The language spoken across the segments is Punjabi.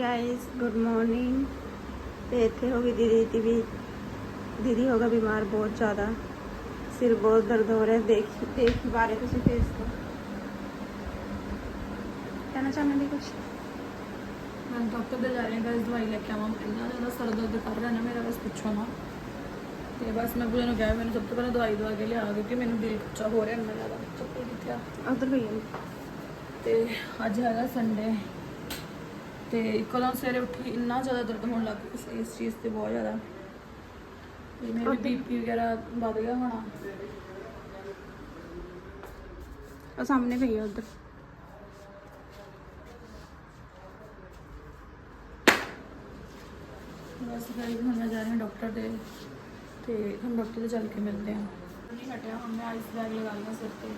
ਗਾਇਸ ਗੁੱਡ ਮਾਰਨਿੰਗ ਤੇ ਇੱਥੇ ਹੋ ਗਈ ਦੀਦੀ ਦੀ ਵੀ ਦੀਦੀ ਹੋ ਗਿਆ ਬਿਮਾਰ ਬਹੁਤ ਜ਼ਿਆਦਾ। ਸਿਰ ਬਹੁਤ ਦਰਦ ਹੋ ਰਿਹਾ। ਦੇਖ ਦੇਖ ਬਾਰੇ ਤੁਸੀਂ ਫੇਸ ਤੋਂ। ਕਹਿਣਾ ਚਾਹੁੰਦੇ ਕੁਝ ਮੈਂ ਡਾਕਟਰ ਦੇ ਜਾ ਰਹੀ ਹਾਂ ਗਾਇਸ ਦਵਾਈ ਲੈ ਕੇ ਆਵਾਂ। ਇੰਨਾ ਜ਼ਿਆਦਾ ਸਰ ਦਰਦ ਕਰ ਰਿਹਾ ਨਾ ਮੇਰਾ ਬਸ ਪੁੱਛੋ ਨਾ। ਤੇ ਬਸ ਮੈਂ ਪੂਜਾ ਨੂੰ ਕਿਹਾ ਮੈਨੂੰ ਸਭ ਤੋਂ ਪਹਿਲਾਂ ਦਵਾਈ ਦਵਾ ਕੇ ਲਿਆ ਕਿਉਂਕਿ ਮੈਨੂੰ ਦਿਲ ਕੱਚਾ ਹੋ ਰਿਹਾ ਇੰਨਾ ਜ਼ਿਆਦਾ। ਚੱਪਲ ਕਿੱਥੇ ਆ? ਉਧਰ ਵੀ ਤੇ ਅੱਜ ਹੈਗਾ ਸੰਡੇ ਤੇ ਇੱਕਦਮ ਸਵੇਰੇ ਉੱਠੀ ਇੰਨਾ ਜ਼ਿਆਦਾ ਦਰਦ ਹੋਣ ਲੱਗ ਗਿਆ ਇਸ- ਇਸ ਚੀਜ਼ ਤੇ ਬਹੁਤ ਜ਼ਿਆਦਾ। ਤੇ ਮੇਰੇ ਬੀਪੀ ਵਗੈਰਾ ਵੱਧ ਗਿਆ ਹੋਣਾ। ਉਹ ਸਾਹਮਣੇ ਪਈ ਹੈ ਉਧਰ। ਬਸ ਗਾਇਸ ਹੁਣ ਮੈਂ ਜਾ ਰਹੀ ਹਾਂ ਡਾਕਟਰ ਦੇ ਤੇ ਹੁਣ ਡਾਕਟਰ ਦੇ ਚੱਲ ਕੇ ਮਿਲਦੇ ਹਾਂ। ਨਹੀਂ ਹਟਿਆ ਹੁਣ ਮੈਂ ਆਈਸ ਬੈਗ ਲਗਾ ਲਿਆ ਸਿਰ ਤੇ।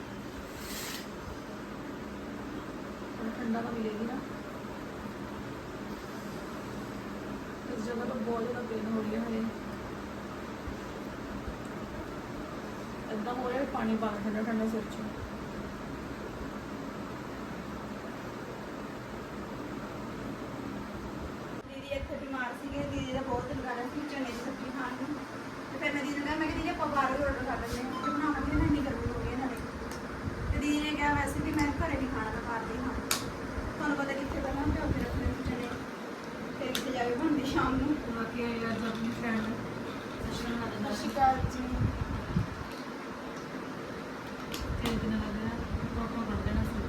ਠੰਡਾ ਤਾਂ ਮਿਲੇਗੀ ਨਾ ਇਸ ਜਗ੍ਹਾ ਤੋਂ ਬਹੁਤ ਜ਼ਿਆਦਾ ਪੇਨ ਹੋ ਰਹੀ ਹੈ ਹਲੇ ਏਦਾਂ ਹੋ ਰਿਹਾ ਪਾਣੀ ਪਾ ਠੰਡਾ ਠੰਡਾ ਸਿਰ 'ਚ। ਦੀਦੀ ਇੱਥੇ ਬਿਮਾਰ ਸੀਗੇ, ਦੀਦੀ ਦਾ ਬਹੁਤ ਦਿਲ ਕਰ ਰਿਹਾ ਸੀ, ਚਨੇ ਦੀ ਸਬਜ਼ੀ ਖਾਣ ਨੂੰ। ਤੇ ਫਿਰ ਮੈਂ ਦੀਦੀ ਨੂੰ ਕਿਹਾ, ਮੈਂ ਕਿਹਾ ਦੀਦੀ, ਆਪਾਂ ਬਾਹਰੋਂ ਆਰਡਰ ਕਰ ਲੈਂਦੇ ਹਾਂ ਤੇ ਬਣਾਵਾਂਗੇ ਨਾ ਇੰਨੀ ਗਰਮੀ ਹੋ ਰਹੀ ਹੈ ਨਾਲੇ ਤੇ ਦੀਦੀ ਨੇ ਕਿਹਾ ਵੈਸੇ ਵੀ ਮੈਂ ਘਰੇ ਨਹੀਂ ਖਾਣਾ ਮੈਂ ਬਾਹਰ ਨਹੀਂ ਖਾਣਾ ਤੁਹਾਨੂੰ ਪਤਾ ਕਿੱਥੇ ਪਹਿਲਾਂ ਭਿਓ ਕੇ ਰੱਖਣੇ ਨੇ ਚਨੇ ਫਿਰ ਕਿਤੇ ਜਾ ਕੇ ਬਣਦੀ ਸ਼ਾਮ ਨੂੰ ਬਾਕੀ ਅੱਜ ਆਪਣੀ ਫਰੈਂਡ ਸਸ਼ਰਨ ਜੀ ਤਿੰਨ ਦਿਨ ਲੱਗ ਰਿਹਾ ਪਾਪਾ ਕਰ ਦੇਣਾ ਸੀ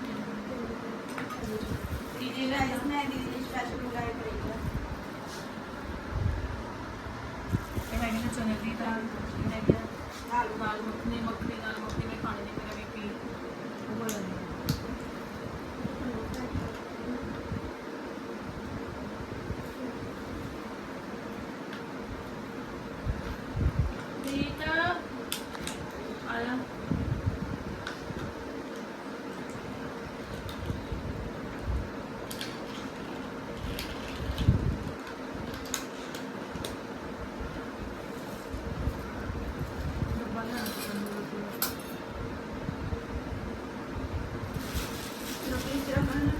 ਦੀਦੀ ਰਾਈਸ ਮੈਂ ਦੀਦੀ ਨੇ ਸਪੈਸ਼ਲ ਮੰਗਾਇਆ ਕਰੇਗਾ ਇਹ ਹੈਗੀ ਨਾ ਚਨੇ ਦੀ ਦਾਲ ਇਹ ਹੈਗੀ ਆ ਨਾਲ ਦਾਲ ਮੱਖਣੀ ਮੱਖਣੀ ਨਾਲ ਮੱਖਣੀ ਮੈਂ ਖਾਣੇ ਦੀ ਮੇਰਾ ਬੀਪੀ ਉਹ ਹੋ ਜਾਂਦਾ ਠੀਕ ਆ ਆਇਆ ਡੱਬਾ ਲਿਆ ਰੋਟੀ ਸਿਰਫ ਮੈਂ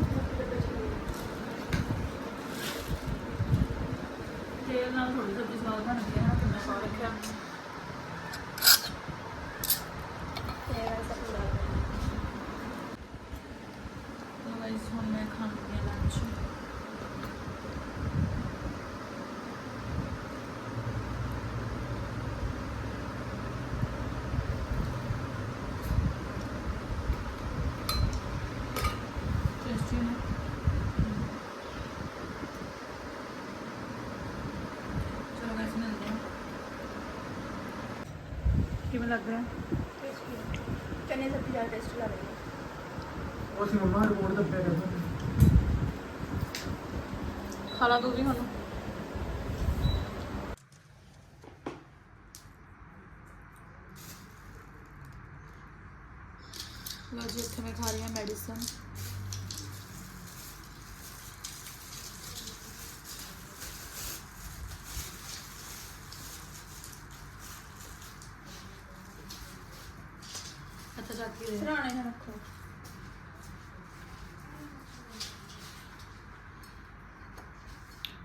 ਤੇਲ ਨਾਲ ਥੋੜੀ ਸਬਜ਼ੀ ਸਵਾਦ ਬਣਦੀ ਹੈ ਨਾ ਤੇ ਮੈਂ ਸੌ ਰੱਖਿਆ ਤੇ ਵੈਸਾ ਪੂਰਾ ਤਾਂ ਗਾਇਸ ਹੁਣ ਮੈਂ ਖਾਣ ਲੱਗੀ ਹਾਂ ਲੰਚ ਟੇਸਟੀ ਹੈ ਚਲੋ ਗਾਇਸ ਮਿਲਦੇ ਹਾਂ ਕਿਵੇਂ ਲੱਗ ਰਿਹਾ? ਚਨੇ ਸਬਜ਼ੀ ਜ਼ਿਆਦਾ ਟੇਸਟੀ ਲੱਗ ਰਹੀ ਹੈ। ਉਸ ਮੰਮਾ ਰਿਪੋਰਟ ਦੱਬਿਆ ਕਰਦਾ ਖਾ ਲਾ ਤੂੰ ਵੀ ਹੁਣ ਲੋ ਜੀ ਇੱਥੇ ਮੈਂ ਖਾ ਰਹੀ ਹਾਂ ਮੈਡੀਸਨ ਅੱਛਾ ਜਾ ਕੇ ਦੇ ਸਰਾਣੇ ਨਾਲ ਰੱਖੋ।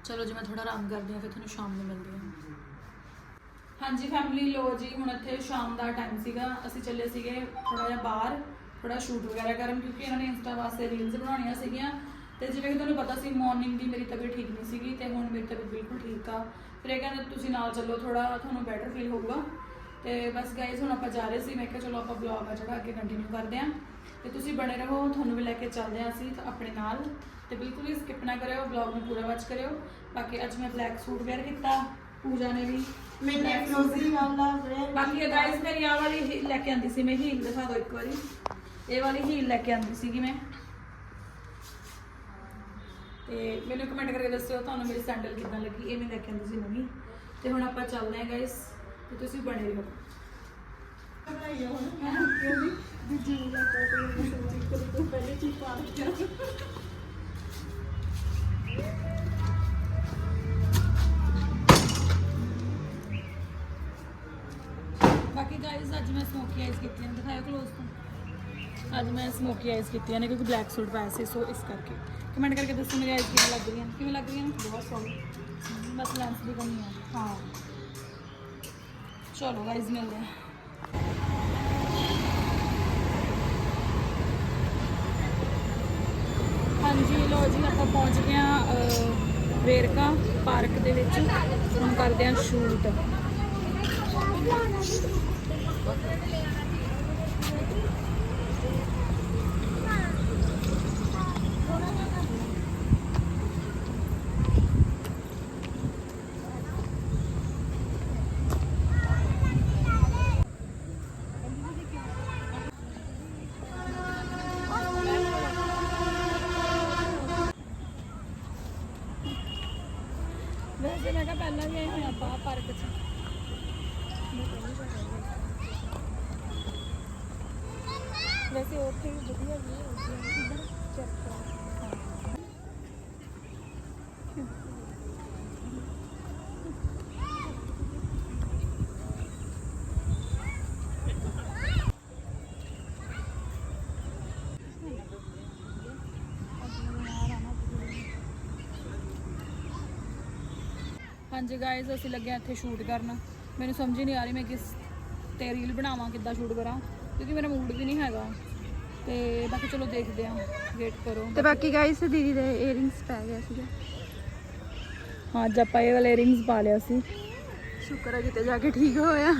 ਚਲੋ ਜੀ ਮੈਂ ਥੋੜਾ ਆਰਾਮ ਕਰਦੀ ਹਾਂ ਫਿਰ ਤੁਹਾਨੂੰ ਸ਼ਾਮ ਨੂੰ ਮਿਲਦੀ ਹਾਂ। ਹਾਂਜੀ ਫੈਮਿਲੀ ਲੋ ਜੀ ਹੁਣ ਇੱਥੇ ਸ਼ਾਮ ਦਾ ਟਾਈਮ ਸੀਗਾ। ਅਸੀਂ ਚੱਲੇ ਸੀਗੇ ਥੋੜਾ ਜਿਹਾ ਬਾਹਰ ਥੋੜਾ ਸ਼ੂਟ ਵਗੈਰਾ ਕਰਨ ਕਿਉਂਕਿ ਇਹਨਾਂ ਨੇ ਇੰਸਟਾ ਵਾਸਤੇ ਰੀਲਸ ਬਣਾਉਣੀਆਂ ਸੀਗੀਆਂ। ਤੇ ਜਿਵੇਂ ਕਿ ਤੁਹਾਨੂੰ ਪਤਾ ਸੀ ਮਾਰਨਿੰਗ ਦੀ ਮੇਰੀ ਤਬੀਅਤ ਠੀਕ ਨਹੀਂ ਸੀਗੀ ਤੇ ਹੁਣ ਮੇਰੀ ਤਬੀਅਤ ਬਿਲਕੁਲ ਠੀਕ ਆ। ਫਿਰ ਇਹ ਕਹਿੰਦੇ ਤੁਸੀਂ ਨਾਲ ਚੱਲੋ ਥੋੜਾ ਤੁਹਾਨੂੰ ਬੈਟਰ ਫੀਲ ਹੋਊਗਾ। ਤੇ ਬਸ ਗਾਇਜ਼ ਹੁਣ ਆਪਾਂ ਜਾ ਰਹੇ ਸੀ ਮੈਂ ਕਿਹਾ ਚਲੋ ਆਪਾਂ ਬਲੌਗ ਆ ਜਿਹੜਾ ਅੱਗੇ ਕੰਟੀਨਿਊ ਕਰਦੇ ਆਂ। ਤੇ ਤੁਸੀਂ ਬਣੇ ਰਹੋ ਤੁਹਾਨੂੰ ਵੀ ਲੈ ਕੇ ਚੱਲਦੇ ਆਂ ਅਸੀਂ ਆਪਣੇ ਨਾਲ। ਤੇ ਬਿਲਕੁਲ ਵੀ ਸਕਿਪ ਨਾ ਕਰਿਓ ਬਲੌਗ ਨੂੰ ਪੂਰਾ ਵਾਚ ਕਰਿਓ। ਬਾਕੀ ਅੱਜ ਮੈਂ ਬਲੈਕ ਸੂਟ ਵੇਅਰ ਕੀਤਾ ਪੂਜਾ ਨੇ ਵੀ ਮੈਨੇ ਫਰੋਜ਼ੀ ਵਾਲਾ ਬ੍ਰੈਡ ਬਾਕੀ ਗਾਇਸ ਮੇਰੀ ਆਹ ਵਾਲੀ ਹੀ- ਲੈ ਕੇ ਆਂਦੀ ਸੀ ਮੈਂ ਹੀਲ ਦਿਖਾ ਦਿਓ ਇੱਕ ਵਾਰੀ। ਇਹ ਵਾਲੀ ਹੀਲ ਲੈ ਕੇ ਆਂਦੀ ਸੀਗੀ ਮੈਂ। ਤੇ ਮੈਨੂੰ ਕਮੈਂਟ ਕਰਕੇ ਦੱਸਿਓ ਤੁਹਾਨੂੰ ਮੇਰੀ ਸੈਂਡਲ ਕਿੱਦਾਂ ਲੱਗੀ? ਇਹ ਮੈਂ ਲੈ ਕੇ ਆਂਦੀ ਸੀ ਨਵੀਂ ਤੇ ਹੁਣ ਆਪਾਂ ਚੱਲਦੇ ਹਾਂ ਗਾਇਸ ਤੇ ਤੁਸੀਂ ਬਣੇ ਰਹੋ ਬਣਾਈਆ ਹੁਣ ਕਿਉਂ ਵੀ ਜੀ ਲੈ ਕੇ ਕੋਈ ਸਬਜ਼ੀ ਕਰ ਤੋਂ ਪਹਿਲੇ ਚੀਜ਼ ਪਾ ਕੇ ਬਾਕੀ ਗਾਇਸ ਅੱਜ ਮੈਂ ਸਮੋਕੀ ਆਈਸ ਕੀਤੀਆਂ ਦਿਖਾਓ ক্লোਜ਼ ਤੋਂ ਅੱਜ ਮੈਂ ਸਮੋਕੀ ਆਈਸ ਕੀਤੀਆਂ ਨੇ ਕਿਉਂਕਿ ਬਲੈਕ ਸੂਟ ਪਾਇਆ ਸੀ ਸੋ ਇਸ ਕਰਕੇ ਕਮੈਂਟ ਕਰਕੇ ਦੱਸੋ ਮੇਰੀ ਆਈਸ ਕਿਵੇਂ ਲੱਗ ਰਹੀਆਂ ਕਿਵੇਂ ਲੱਗ ਰਹੀਆਂ ਨੇ ਬਹੁਤ ਸੋਹਣੀ ਬਸ ਲੈਂਸ ਦੀ ਕਮੀ ਹੈ ਹਾਂ ਚਲੋ ਗਾਇਜ਼ ਮਿਲਦੇ ਹਾਂ। ਹਾਂਜੀ ਲੋ ਜੀ, ਆਪਾਂ ਪਹੁੰਚ ਗਏ ਹਾਂ ਵੇਰਕਾ ਪਾਰਕ ਦੇ ਵਿੱਚ। ਹੁਣ ਕਰਦੇ ਹਾਂ ਸ਼ੂਟ ਵੈਸੇ ਮੈਂ ਕਿਹਾ ਪਹਿਲਾਂ ਵੀ ਆਏ ਹੋਏ ਆਪਾਂ ਪਾਰਕ 'ਚ। ਵੈਸੇ ਉੱਥੇ ਵੀ ਵਧੀਆ ਵੀ ਹੈ ਇੱਧਰ ਚੈੱਕ ਹਾਂਜੀ ਗਾਇਜ਼ ਅਸੀਂ ਲੱਗੇ ਇੱਥੇ ਸ਼ੂਟ ਕਰਨ। ਮੈਨੂੰ ਸਮਝ ਹੀ ਨਹੀਂ ਆ ਰਹੀ ਮੈਂ ਕਿਸ ਤੇ ਰੀਲ ਬਣਾਵਾਂ ਕਿੱਦਾਂ ਸ਼ੂਟ ਕਰਾਂ ਕਿਉਂਕਿ ਮੇਰਾ ਮੂਡ ਵੀ ਨਹੀਂ ਹੈਗਾ। ਤੇ ਬਾਕੀ ਚਲੋ ਦੇਖਦੇ ਹਾਂ ਵੇਟ ਕਰੋ। ਤੇ ਬਾਕੀ ਗਾਇਸ ਦੀਦੀ ਦੇ 이어ਰਿੰਗਸ ਪੈ ਗਿਆ ਸੀਗਾ। ਹਾਂ ਅੱਜ ਆਪਾਂ ਇਹ ਵਾਲੇ ਰਿੰਗਸ ਪਾ ਲਿਆ ਸੀ। ਸ਼ੁਕਰ ਹੈ ਕਿਤੇ ਜਾ ਕੇ ਠੀਕ ਹੋਇਆ।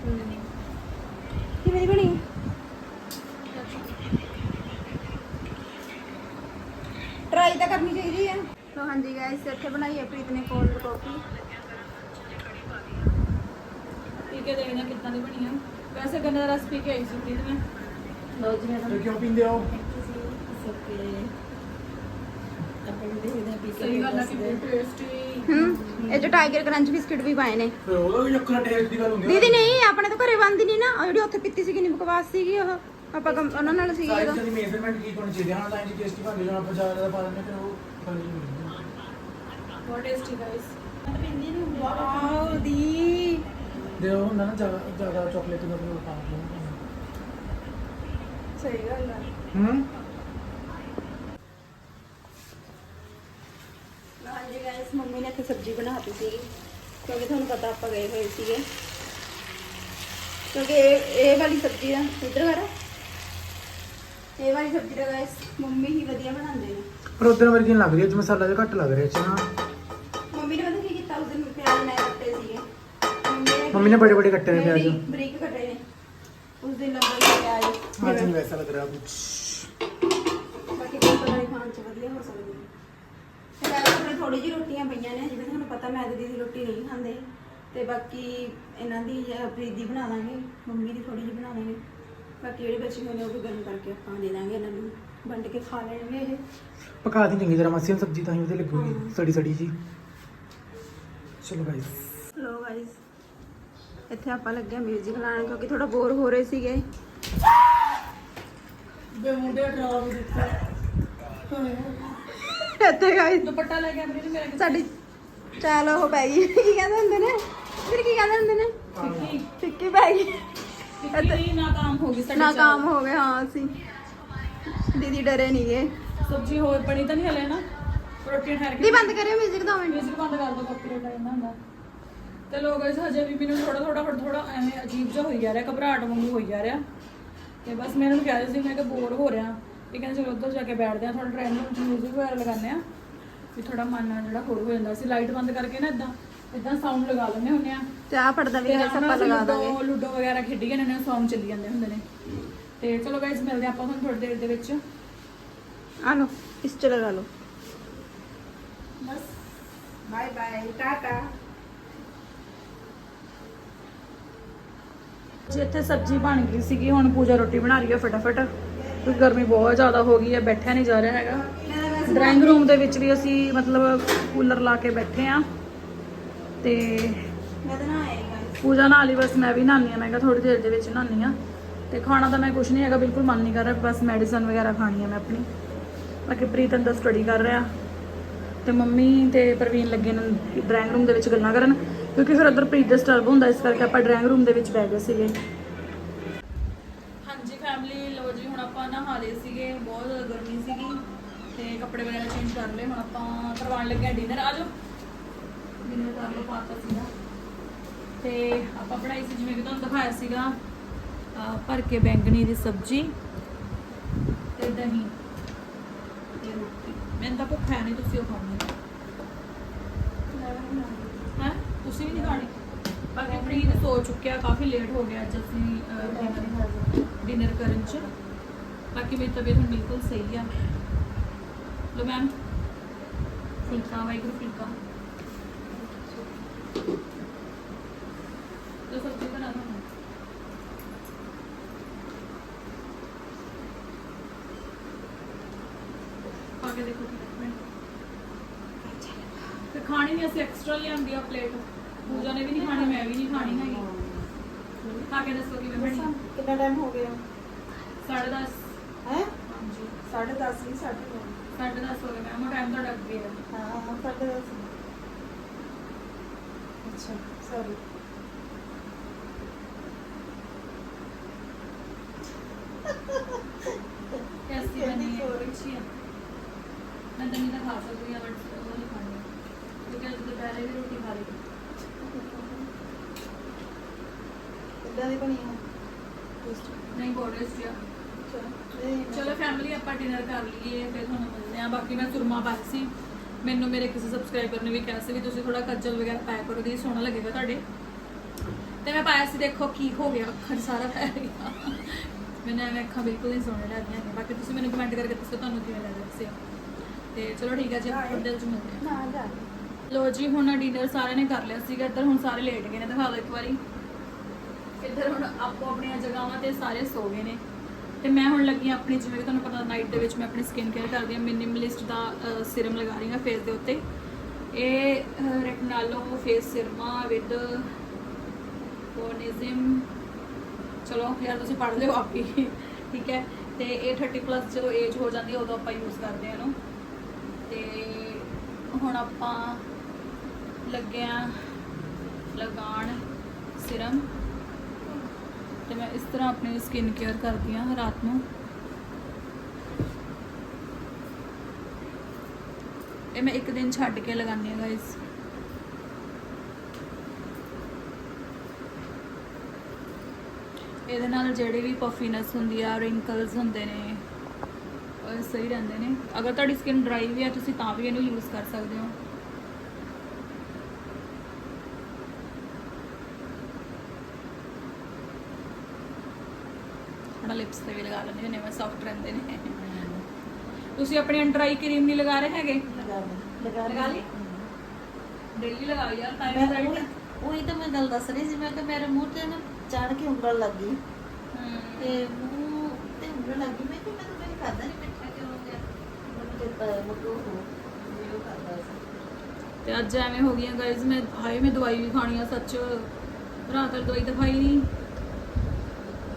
ਕਿਵੇਂ ਦੀ ਬਣੀ? ਟਰਾਈ ਤਾਂ ਕਰਨੀ ਚਾਹੀਦੀ ਹੈ ਤਾਂ ਹਾਂਜੀ ਗਾਇਸ ਇੱਥੇ ਬਣਾਈ ਹੈ ਪ੍ਰੀਤ ਨੇ ਕੋਲਡ ਕਾਫੀ ਪੀ ਕੇ ਦੇਖਦੇ ਕਿੱਦਾਂ ਦੀ ਬਣੀ ਆ। ਵੈਸੇ ਗੰਨੇ ਦਾ ਰਸ ਪੀ ਕੇ ਆਈ ਸੀ ਪ੍ਰੀਤ ਮੈਂ। ਲੋ ਜੀ ਮੈਂ ਕਿਉਂ ਪੀਂਦੇ ਹੋ? ਸਹੀ ਗੱਲ ਆ ਕਿ ਬਹੁਤ ਟੇਸਟੀ ਹੂੰ ਇਹ ਜੋ ਟਾਈਗਰ ਕਰੰਚ ਬਿਸਕਿਟ ਵੀ ਪਾਏ ਨੇ। ਫਿਰ ਉਹਦਾ ਵੀ ਅੱਖਾਂ ਟੇਸਟ ਦੀ ਗੱਲ ਹੁੰਦੀ ਦੀਦੀ ਨਹੀਂ ਆਪਣੇ ਤਾਂ ਘਰੇ ਬੰਦੀ ਨਹੀਂ ਨਾ। ਉਹ ਜਿਹੜੀ ਉੱਥੇ ਪੀਤੀ ਸੀ ਕਿੰਨੀ ਬਕਵਾਸ ਸੀਗੀ ਉਹ। ਆਪਾਂ ਕੰਮ- ਉਹਨਾਂ ਨਾਲ ਸੀਗੀ ਸਾਈਜ਼ ਉਦੋਂ ਦੀ ਮੇਜ਼ਰਮੈਂਟ ਕੀ ਹੋਣੀ ਚਾਹੀਦੀ ਹੈ ਹਾਂ ਲਾਈਨ ਦੀ ਟੇਸਟੀ ਬਣ ਜਾਣਾ ਆਪਾਂ ਜ਼ਿਆਦਾ ਜ਼ਿਆਦਾ ਪਾ ਦਿੰਦੇ ਫਿਰ ਉਹ ਫ਼ਰਕ ਨਹੀਂ ਹੁੰਦਾ ਬਹੁਤ ਟੇਸਟੀ ਗਾਇਸ ਵਾਓ ਦੀ ਦੇ ਉਹ ਹੁੰਦਾ ਨਾ ਜ਼ਿਆਦਾ ਜ਼ਿਆਦਾ ਚਾਕਲੇਟ ਉਹ ਪਾ ਦਿੰਦੇ ਸਹੀ ਗੱਲ ਹੈ ਹੂੰ ਹਾਂਜੀ ਗਾਇਸ ਮੰਮੀ ਨੇ ਇੱਥੇ ਸਬਜ਼ੀ ਬਣਾਤੀ ਸੀਗੀ ਕਿਉਂਕਿ ਤੁਹਾਨੂੰ ਪਤਾ ਆਪਾਂ ਗਏ ਹੋਏ ਸੀਗੇ। ਕਿਉਂਕਿ ਇਹ ਇਹ ਵਾਲੀ ਸਬਜ਼ੀ ਆ ਇਧਰ ਕਰ ਇਹ ਵਾਲੀ ਸਬਜ਼ੀ ਦਾ ਗਾਇਸ ਮੰਮੀ ਹੀ ਵਧੀਆ ਬਣਾਉਂਦੇ ਨੇ। ਪਰ ਉਧਰ ਵਰਗੀ ਨਹੀਂ ਲੱਗ ਰਹੀ ਅੱਜ ਮਸਾਲਾ ਜਿਹਾ ਘੱਟ ਲੱਗ ਰਿਹਾ ਚ ਨਾ। ਮੰਮੀ ਨੇ ਪਤਾ ਕੀ ਕੀਤਾ ਉਸ ਦਿਨ ਪਿਆਜ਼ ਮੈਂ ਕੱਟੇ ਸੀਗੇ। ਮੰਮੀ ਨੇ ਬੜੇ ਬੜੇ ਕੱਟੇ ਨੇ ਪਿਆਜ਼। ਬਰੀਕ- ਕੱਟੇ ਨੇ। ਉਸ ਦਿਨ ਲੰਬੇ ਪਿਆਜ਼ ਅੱਜ ਜਿਵੇਂ- ਨਹੀਂ ਵੈਸਾ ਲੱਗ ਰਿਹਾ ਕੁਝ ਬਾਕੀ ਕੋਈ ਪਤਾ ਨਹੀਂ ਖਾਣ ਚ ਵਧੀਆ ਹੋ ਸਕਦੀ ਹੈ ਤੇ ਵੈਸੇ ਆਪਣੇ ਥੋੜੀ ਜਿਹੀ ਰੋਟੀਆਂ ਪਈਆਂ ਨੇ ਜਿਵੇਂ ਤੁਹਾਨੂੰ ਪਤਾ ਮੈਂ ਦੀ ਰੋਟੀ ਨਹੀਂ ਖਾਂਦੇ। ਤੇ ਬਾਕੀ ਇਹਨਾਂ ਦੀ ਜਾਂ ਪ੍ਰੀਤ ਦੀ ਬਣਾ ਦਾਂਗੇ ਮੰਮੀ ਦੀ ਥੋੜੀ ਜਿਹੀ ਬਣਾ ਦਾਂਗੇ ਬਾਕੀ ਜਿਹੜੇ ਬਚੇ ਨੇ ਉਹ ਵੀ ਗਰਮ ਕਰਕੇ ਆਪਾਂ ਦੇ ਦਾਂਗੇ ਇਹਨਾਂ ਨੂੰ ਵੰਡ ਕੇ ਖਾ ਲੈਣਗੇ ਇਹ। ਪਕਾ ਦੀ ਚੰਗੀ ਤਰ੍ਹਾਂ ਮਾਸੀ ਨੂੰ ਸਬਜ਼ੀ ਤਾਂ ਹੀ ਉਹਦੇ ਲੱਗੂਗੀ ਹਾਂ। ਸੜੀ ਸੜੀ ਜੀ। ਚਲੋ ਗਾਇਸ ਲੋ ਗਾਇਸ ਇੱਥੇ ਆਪਾਂ ਲੱਗੇ ਮਿਊਜ਼ਿਕ ਲਾਉਣ ਕਿਉਂਕਿ ਥੋੜਾ ਬੋਰ ਹੋ ਰਹੇ ਸੀਗੇ। ਬੇ ਮੁੰਡੇ ਡਰਾ ਵੀ ਦਿੱਤਾ। ਇੱਥੇ ਗਾਇਸ ਦੁਪੱਟਾ ਲੈ ਕੇ ਆਂਦੀ ਨੇ ਮੇਰੇ ਸਾਡੀ ਚਾਲ ਉਹ ਪੈ ਗਈ। ਕੀ ਕਹਿੰਦੇ ਹੁੰਦੇ ਨੇ? ਫਿਰ ਕੀ ਕਹਿੰਦੇ ਹੁੰਦੇ ਨੇ? ਫਿੱਕੀ। ਪੈ ਗਈ। ਟਿੱਕੀ ਨਾਕਾਮ ਹੋ ਗਈ ਸਾਡੀ ਨਾਕਾਮ ਹੋ ਗਏ ਹਾਂ ਅਸੀਂ। ਦੀਦੀ ਡਰੇ ਨਹੀਂ ਗਏ ਸਬਜ਼ੀ ਹੋਰ ਬਣੀ ਤਾਂ ਨਹੀਂ ਹਲੇ ਨਾ। ਰੋਟੀ ਠਹਿਰ ਦੀ ਕੇ ਬੰਦ ਕਰਿਓ ਮਿਊਜ਼ਿਕ ਦੋ ਮਿੰਟ। ਮਿਊਜ਼ਿਕ ਬੰਦ ਕਰ ਦੋ ਕਾਪੀਰਾਈਟ ਆ ਜਾਂਦਾ ਹੁੰਦਾ ਤੇ ਲੋਕ ਇਸ ਹਜੇ ਵੀ ਮੈਨੂੰ ਥੋੜਾ ਥੋੜਾ ਥੋੜਾ ਥੋੜਾ ਐਵੇਂ ਅਜੀਬ ਜਿਹਾ ਹੋਈ ਜਾ ਰਿਹਾ ਘਬਰਾਹਟ ਵਾਂਗੂ ਹੋਈ ਜਾ ਰਿਹਾ। ਤੇ ਬਸ ਮੈਂ ਇਹਨਾਂ ਨੂੰ ਕਹਿ ਰਹੀ ਸੀ ਮੈਂ ਕਿ ਬੋਰ ਹੋ ਰਿਹਾ। ਇਹ ਕਹਿੰਦੇ ਚਲੋ ਉੱਧਰ ਜਾ ਕੇ ਬੈਠਦੇ ਆ ਥੋੜਾ ਟ੍ਰੈਨ ਵਿੱਚ ਮਿਊਜ਼ਿਕ ਵਗੈਰਾ ਲਗਾਉਂਦੇ ਆ ਵੀ ਥੋੜਾ ਮਨ ਜਿਹੜਾ ਹੋਰ ਹੋ ਜਾਂਦਾ। ਸੀ ਲਾਈਟ ਬੰਦ ਕਰਕੇ ਨਾ ਇਦਾਂ ਇਦਾਂ ਸਾਊਂਡ ਲਗਾ ਲੈਂਦੇ ਹੁੰਦੇ ਆ ਚਾਹ ਪੜਦਾ ਵੀ ਗਾਇਸ ਆਪਾਂ ਲਗਾ ਦਾਂਗੇ। ਲੂਡੋ ਲੂਡੋ ਵਗੈਰਾ ਖੇਡੀ ਜਾਂਦੇ ਨੇ ਸੌਂਗ ਚੱਲੀ ਜਾਂਦੇ ਹੁੰਦੇ ਨੇ। ਤੇ ਚਲੋ ਗਾਇਸ ਮਿਲਦੇ ਆਪਾਂ ਤੁਹਾਨੂੰ ਥੋੜੀ ਦੇਰ ਦੇ ਵਿੱਚ। ਆ ਲੋ ਇਸ ਚ ਲਗਾ ਲੋ ਬਸ। ਬਾਏ ਬਾਏ ਟਾਟਾ ਜੀ ਇੱਥੇ ਸਬਜ਼ੀ ਬਣ ਗਈ ਸੀਗੀ ਹੁਣ ਪੂਜਾ ਰੋਟੀ ਬਣਾ ਰਹੀ ਹੈ ਫਟਾਫਟ। ਕਿਉਂਕਿ ਗਰਮੀ ਬਹੁਤ ਜ਼ਿਆਦਾ ਹੋ ਗਈ ਹੈ, ਬੈਠਿਆ ਨਹੀਂ ਜਾ ਰਿਹਾ ਹੈਗਾ। ਡਰਾਇੰਗ ਰੂਮ ਦੇ ਵਿੱਚ ਵੀ ਅਸੀਂ ਮਤਲਬ ਕੂਲਰ ਲਾ ਕੇ ਬੈਠੇ ਆ ਤੇ ਪੂਜਾ ਨਾਲ ਹੀ ਬਸ ਮੈਂ ਵੀ ਨਹਾਉਂਦੀ ਆ ਮੈਂ ਕਿਹਾ ਥੋੜੀ ਦੇਰ ਦੇ ਵਿੱਚ ਨਹਾਉਂਦੀ ਆ ਤੇ ਖਾਣਾ ਤਾਂ ਮੈਂ ਕੁਝ ਨਹੀਂ ਹੈਗਾ, ਬਿਲਕੁਲ ਮਨ ਨਹੀਂ ਕਰ ਰਿਹਾ, ਬਸ ਮੈਡੀਸਨ ਵਗੈਰਾ ਖਾਣੀ ਆ ਮੈਂ ਆਪਣੀ। ਬਾਕੀ ਪ੍ਰੀਤ ਅੰਦਰ ਸਟੱਡੀ ਕਰ ਰਿਹਾ। ਤੇ ਮੰਮੀ ਤੇ ਪ੍ਰਵੀਨ ਲੱਗੇ ਨੇ ਡਰਾਇੰਗ ਰੂਮ ਦੇ ਵਿੱਚ ਗੱਲਾਂ ਕਰਨ, ਕਿਉਂਕਿ ਫਿਰ ਉਧਰ ਪ੍ਰੀਤ ਡਿਸਟਰਬ ਹੁੰਦਾ, ਇਸ ਕਰਕੇ ਆਪਾਂ ਡਰਾਇੰਗ ਰੂਮ ਦੇ ਵਿੱਚ ਬਹਿ ਗਏ ਸੀਗੇ ਹਾਂਜੀ ਫੈਮਿਲੀ ਲੋ ਜੀ ਹੁਣ ਆਪਾਂ ਨਹਾ ਲਏ ਸੀਗੇ ਬਹੁਤ ਜ਼ਿਆਦਾ ਗਰਮੀ ਸੀਗੀ ਤੇ ਕੱਪੜੇ ਵਗੈਰਾ ਚੇਂਜ ਕਰ ਲਏ ਹੁਣ ਆਪਾਂ ਕਰਵਾਉਣ ਲੱਗੇ ਡਿਨਰ ਆ ਜਾਓ। ਡਿਨਰ ਕਰ ਲਓ ਪਾਤਾ ਸੀਗਾ। ਤੇ ਆਪਾਂ ਬਣਾਈ ਸੀ ਜਿਵੇਂ ਕਿ ਤੁਹਾਨੂੰ ਦਿਖਾਇਆ ਸੀਗਾ ਭਰ ਕੇ ਬੈਂਗਣੀ ਦੀ ਸਬਜ਼ੀ ਤੇ ਦਹੀਂ ਤੇ ਰੋਟੀ। ਮੈਨੂੰ ਤਾਂ ਭੁੱਖ ਹੈ ਨਹੀਂ ਤੁਸੀਂ ਉਹ ਖਾਣੀ ਹੈ? ਤੁਸੀਂ ਵੀ ਨਹੀਂ ਖਾਣੀ? ਬਾਕੀ ਪ੍ਰੀਤ ਸੋ ਚੁੱਕਿਆ ਕਾਫੀ ਲੇਟ ਹੋ ਗਿਆ ਅੱਜ ਅਸੀਂ ਡਿਨਰ ਕਰਨ ਚ। ਬਾਕੀ ਮੇਰੀ ਤਬੀਅਤ ਹੁਣ ਬਿਲਕੁਲ ਸਹੀ ਆ ਲੋ ਮੈਮ ਫੁਲਕਾ ਵਾਹਿਗੁਰੂ ਫੁਲਕਾ ਲੋ ਸਬਜ਼ੀ ਬਣਾ ਦੋ ਪਾ ਕੇ ਦੇਖੋ ਇੱਕ ਮਿੰਟ ਤੇ ਖਾਣੀ ਵੀ ਅਸੀਂ ਐਕਸਟਰਾ ਲਿਆਂਦੀ ਆ ਪਲੇਟ ਪੂਜਾ ਨੇ ਵੀ ਨਹੀਂ ਖਾਣੀ ਮੈਂ ਵੀ ਨਹੀਂ ਖਾਣੀ ਹੈਗੀ ਖਾ ਕੇ ਦੱਸੋ ਕਿਵੇਂ ਬਣੀ ਕਿੰਨਾ ਟਾਈਮ ਹੋ? ਹੈ ਹਾਂਜੀ। 10:30 ਨਹੀਂ 9:30 ਸਾਢੇ ਦਸ ਹੋ ਗਏ ਮੈਮ ਟਾਈਮ ਤਾਂ ਡੱਕ ਗਿਆ ਹਾਂ 10:30 ਅੱਛਾ। ਸੌਰੀ ਕੈਸੀ ਬਣੀ ਹੈ ਅੱਛੀ ਹੈ ਮੈਂ ਤਾਂ ਨਹੀਂ ਤਾਂ ਖਾ ਸਕਦੀ ਹਾਂ ਬਟ ਉਹ ਨਹੀਂ ਖਾਣੀ ਕਿਉਂਕਿ ਅੱਜ ਦੁਪਹਿਰੇ ਵੀ ਰੋਟੀ ਖਾ ਲਈ। ਕਿੱਦਾਂ ਦੀ ਬਣੀ ਹੈ ਨਹੀਂ ਬੋਰਡਰਸ ਜਿਆ ਚਲੋ ਫੈਮਿਲੀ ਆਪਾਂ ਡਿਨਰ ਕਰ ਲਈਏ ਫਿਰ ਤੁਹਾਨੂੰ ਮਿਲਦੇ ਆ ਬਾਕੀ ਮੈਂ ਸੁਰਮਾ ਪਾਈ ਸੀ। ਮੈਨੂੰ ਮੇਰੇ ਕਿਸੇ ਸਬਸਕ੍ਰਾਈਬਰ ਨੇ ਵੀ ਕਿਹਾ ਸੀ ਵੀ ਤੁਸੀਂ ਥੋੜਾ ਕੱਜਲ ਵਗੈਰਾ ਪਾਇਆ ਕਰੋ ਦੀ ਸੋਹਣਾ ਲੱਗੇਗਾ ਤੁਹਾਡੇ। ਤੇ ਮੈਂ ਪਾਇਆ ਸੀ ਦੇਖੋ ਕੀ ਹੋ ਗਿਆ ਅੱਖਾਂ ਸਾਰਾ ਪੈ ਗਿਆ। ਮੈਨੂੰ ਐਵੇਂ ਅੱਖਾਂ ਬਿਲਕੁਲ ਨਹੀਂ ਸੋਹਣੇ ਲੱਗਦੀਆਂ ਨੇ ਬਾਕੀ ਤੁਸੀਂ ਮੈਨੂੰ ਕਮੈਂਟ ਕਰਕੇ ਦੱਸੋ ਤੁਹਾਨੂੰ ਕਿਵੇਂ ਲੱਗ ਰਿਹਾ ਸੀ। ਤੇ ਚਲੋ ਠੀਕ ਹੈ ਜੀ ਆਪਾਂ ਦੇਰ ਚ ਮਿਲਦੇ ਹਾਂ। ਨਾ ਜਾ ਲੋ ਜੀ ਹੁਣ ਡਿਨਰ ਸਾਰਿਆਂ ਨੇ ਕਰ ਲਿਆ ਸੀਗਾ। ਇੱਧਰ ਹੁਣ ਸਾਰੇ ਲੇਟ ਗਏ ਨੇ ਦਿਖਾ ਦਿਓ ਇੱਕ ਵਾਰੀ। ਇੱਧਰ ਹੁਣ ਆਪੋ ਆਪਣੀਆਂ ਜਗ੍ਹਾਵਾਂ ਤੇ ਸਾਰੇ ਸੋ ਗਏ ਨੇ। ਤੇ ਮੈਂ ਹੁਣ ਲੱਗੀ ਹਾਂ ਆਪਣੀ, ਜਿਵੇਂ ਕਿ ਤੁਹਾਨੂੰ ਪਤਾ ਨਾਈਟ ਦੇ ਵਿੱਚ ਮੈਂ ਆਪਣੀ ਸਕਿਨ ਕੇਅਰ ਕਰਦੀ ਹਾਂ ਮਿਨੀਮਲਿਸਟ ਦਾ ਸਿਰਮ ਲਗਾ ਰਹੀ ਹਾਂ ਫੇਸ ਦੇ ਉੱਤੇ। ਇਹ ਰੈਟਨਾਲੋ ਫੇਸ ਸਿਰਮਾ ਵਿਦ ਕੋਨਿਜ਼ਮ ਚਲੋ ਯਾਰ ਤੁਸੀਂ ਪੜ੍ਹ ਲਿਓ ਆਪ ਹੀ, ਠੀਕ ਹੈ? ਤੇ ਇਹ 30 ਪਲੱਸ ਜਦੋਂ ਏਜ ਹੋ ਜਾਂਦੀ ਹੈ, ਉਦੋਂ ਆਪਾਂ ਯੂਜ਼ ਕਰਦੇ ਹਾਂ ਇਹਨੂੰ। ਤੇ ਹੁਣ ਆਪਾਂ ਲੱਗੇ ਆ ਲਗਾਉਣ ਸਿਰਮ ਤੇ ਮੈਂ ਇਸ ਤਰ੍ਹਾਂ ਆਪਣੀ ਸਕਿਨ ਕੇਅਰ ਕਰਦੀ ਹਾਂ ਰਾਤ ਨੂੰ। ਇਹ ਮੈਂ ਇੱਕ ਦਿਨ ਛੱਡ ਕੇ ਲਗਾਉਂਦੀ ਹਾਂ ਗਾਇਸ ਇਹਦੇ ਨਾਲ ਜਿਹੜੀ ਵੀ ਪਫੀਨੈਸ ਹੁੰਦੀ ਆ ਰਿੰਕਲਸ ਹੁੰਦੇ ਨੇ ਸਹੀ ਰਹਿੰਦੇ ਨੇ। ਅਗਰ ਤੁਹਾਡੀ ਸਕਿਨ ਡਰਾਈ ਵੀ ਹੈ ਤੁਸੀਂ ਤਾਂ ਵੀ ਇਹਨੂੰ ਯੂਜ਼ ਕਰ ਸਕਦੇ ਹੋ। ਥੋੜਾ ਲਿਪਸ ਤੇ ਵੀ ਲਗਾ ਲੈਂਦੇ ਹੁੰਦੇ ਮੈਂ ਸੌਫਟ ਰਹਿੰਦੇ ਨੇ। ਤੁਸੀਂ ਆਪਣੀ ਅੰਡਰ ਆਈ ਕਰੀਮ ਨਹੀਂ ਲਗਾ ਰਹੇ ਹੈਗੇ? ਲਗਾ ਲਗਾ ਲਈ? ਡੇਲੀ ਲਗਾਓ ਯਾਰ ਤਾਂ ਮੈਂ ਰਿਜ਼ਲਟ ਉਹੀ- ਉਹੀ ਤਾਂ ਮੈਂ ਗੱਲ ਦੱਸ ਰਹੀ ਸੀ ਮੈਂ ਕਿ ਮੇਰੇ ਮੂੰਹ ਤੇ ਨਾ ਚੜ ਕੇ ਉਂਗਲ ਲੱਗ ਗਈ। ਤੇ ਮੂੰਹ ਤੇ ਉਂਗਲ ਲੱਗ ਗਈ। ਮੈਂ ਕਿ ਮੈਨੂੰ ਮੇਰੇ ਖਾਦਾ ਨਹੀਂ ਮਿੱਠਾ ਕਿਉਂ ਮਗੋ ਹੋ ਵੀਡੀਓ ਕਰਦਾ ਸੀ। ਤੇ ਅੱਜ ਐਵੇਂ ਹੋ ਗਈਆਂ ਗਾਇਜ਼ ਮੈਂ ਹਾਏ ਮੈਂ ਦਵਾਈ ਵੀ ਖਾਣੀ ਆ ਸੱਚ। ਰਾਤ ਵਾਲੀ ਦਵਾਈ ਤਾਂ ਖਾਈ ਨਹੀਂ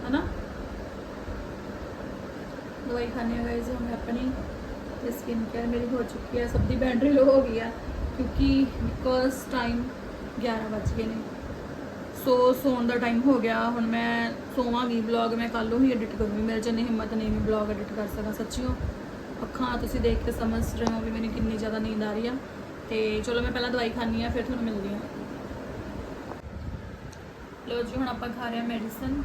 ਹਨਾ? ਦਵਾਈ ਖਾਣੀ ਆ ਗਾਇਜ਼ ਮੈਂ ਆਪਣੀ ਤੇ ਸਕਿਨ ਕੇਅਰ ਮੇਰੀ ਹੋ ਚੁੱਕੀ ਹੈ ਸਭ ਦੀ ਬੈਟਰੀ ਲੋ ਹੋ ਗਈ ਆ, ਕਿਉਂਕਿ ਬਿਕੋਜ਼ ਟਾਈਮ 11 ਵੱਜ ਗਏ ਨੇ। ਸੋ ਸੌਣ ਦਾ ਟਾਈਮ ਹੋ ਗਿਆ, ਹੁਣ ਮੈਂ ਸੋਵਾਂਗੀ ਵਲੌਗ ਮੈਂ ਕੱਲ ਨੂੰ ਹੀ ਐਡਿਟ ਕਰੂੰਗੀ, ਮੇਰੇ ਚ ਨਹੀਂ ਹਿੰਮਤ ਨਹੀਂ ਮੈਂ ਵਲੌਗ ਐਡਿਟ ਕਰ ਸਕਾਂ, ਸੱਚੀਓ। ਅੱਖਾਂ ਤੁਸੀਂ ਦੇਖ ਕੇ ਸਮਝ ਰਹੇ ਹੋ ਵੀ ਮੈਨੂੰ ਕਿੰਨੀ ਜ਼ਿਆਦਾ ਨੀਂਦ ਆ ਰਹੀ ਆ। ਤੇ ਚਲੋ ਮੈਂ ਪਹਿਲਾਂ ਦਵਾਈ ਖਾਣੀ ਆ, ਫਿਰ ਤੁਹਾਨੂੰ ਮਿਲਦੀ ਆ। ਲੋ ਜੀ, ਹੁਣ ਆਪਾਂ ਖਾ ਰਹੇ ਹਾਂ ਮੈਡੀਸਨ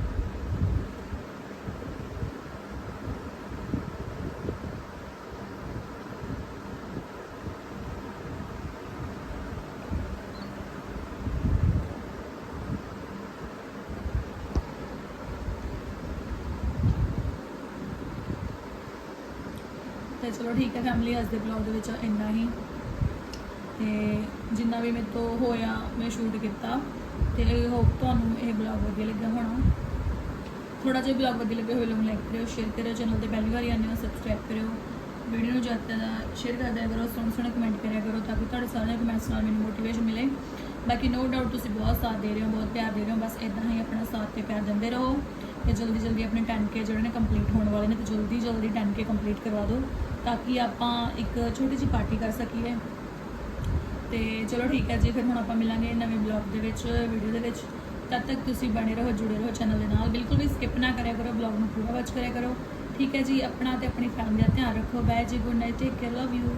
ਤੇ ਚਲੋ ਠੀਕ ਹੈ ਫੈਮਿਲੀ ਅੱਜ ਦੇ ਬਲੌਗ ਦੇ ਵਿੱਚ ਇੰਨਾ ਹੀ। ਤੇ ਜਿੰਨਾ ਵੀ ਮੇਰੇ ਤੋਂ ਹੋਇਆ, ਮੈਂ ਸ਼ੂਟ ਕੀਤਾ। ਤੇ ਹੋਪ ਤੁਹਾਨੂੰ ਇਹ ਬਲੌਗ ਵਧੀਆ ਲੱਗਿਆ ਹੋਣਾ। ਥੋੜਾ ਜਿਹਾ ਬਲੌਗ ਵਧੀਆ ਲੱਗਿਆ ਹੋਵੇ ਲੋਕ ਲਾਈਕ ਕਰਿਓ ਸ਼ੇਅਰ ਕਰਿਓ ਚੈਨਲ ਤੇ ਪਹਿਲੀ ਵਾਰੀ ਆਉਂਦੇ ਹੋ ਸਬਸਕ੍ਰਾਈਬ ਕਰਿਓ। ਵੀਡੀਓ ਨੂੰ ਜ਼ਿਆਦਾ ਸ਼ੇਅਰ ਕਰਦਿਆ ਕਰੋ ਸੋਹਣੇ ਸੋਹਣੇ ਕਮੈਂਟ ਕਰਿਆ ਕਰੋ ਤਾਂ ਕਿ ਤੁਹਾਡੇ ਸਾਰਿਆਂ ਕਮੈਂਟਸ ਨਾਲ ਮੈਨੂੰ ਮੋਟੀਵੇਸ਼ਨ ਮਿਲੇ। ਬਾਕੀ ਨੋ ਡਾਊਟ ਤੁਸੀਂ ਬਹੁਤ ਸਾਥ ਦੇ ਰਹੇ ਹੋ, ਬਹੁਤ ਪਿਆਰ ਦੇ ਰਹੇ ਹੋ, ਬਸ ਇਦਾਂ ਹੀ ਆਪਣਾ ਸਾਥ ਤੇ ਪਿਆਰ ਦਿੰਦੇ ਰਹੋ। ਤੇ ਜਲਦੀ ਜਲਦੀ ਆਪਣੇ 10k ਜਿਹੜੇ ਨੇ ਕੰਪਲੀਟ ਹੋਣ ਵਾਲੇ ਨੇ, ਤੇ ਜਲਦੀ ਜਲਦੀ 10k ਕੰਪਲੀਟ ਕਰਵਾ ਦਿਓ। ਤਾਂ ਕਿ ਆਪਾਂ ਇੱਕ ਛੋਟੀ ਜਿਹੀ ਪਾਰਟੀ ਕਰ ਸਕੀਏ। ਤੇ ਚਲੋ ਠੀਕ ਹੈ, ਜੀ ਫਿਰ ਹੁਣ ਆਪਾਂ ਮਿਲਾਂਗੇ ਨਵੇਂ ਬਲੌਗ ਦੇ ਵਿੱਚ, ਵੀਡੀਓ ਦੇ ਵਿੱਚ, ਤਦ ਤੱਕ ਤੁਸੀਂ ਬਣੇ ਰਹੋ, ਜੁੜੇ ਰਹੋ ਚੈਨਲ ਦੇ ਨਾਲ। ਬਿਲਕੁਲ ਵੀ ਸਕਿਪ ਨਾ ਕਰਿਆ ਕਰੋ, ਬਲੌਗ ਨੂੰ ਪੂਰਾ ਵਾਚ ਕਰਿਆ ਕਰੋ। ਠੀਕ ਹੈ ਜੀ, ਆਪਣਾ ਤੇ ਆਪਣੀ ਫੈਮਿਲੀ ਦਾ ਧਿਆਨ ਰੱਖੋ। ਬਾਏ ਜੀ good night take care love you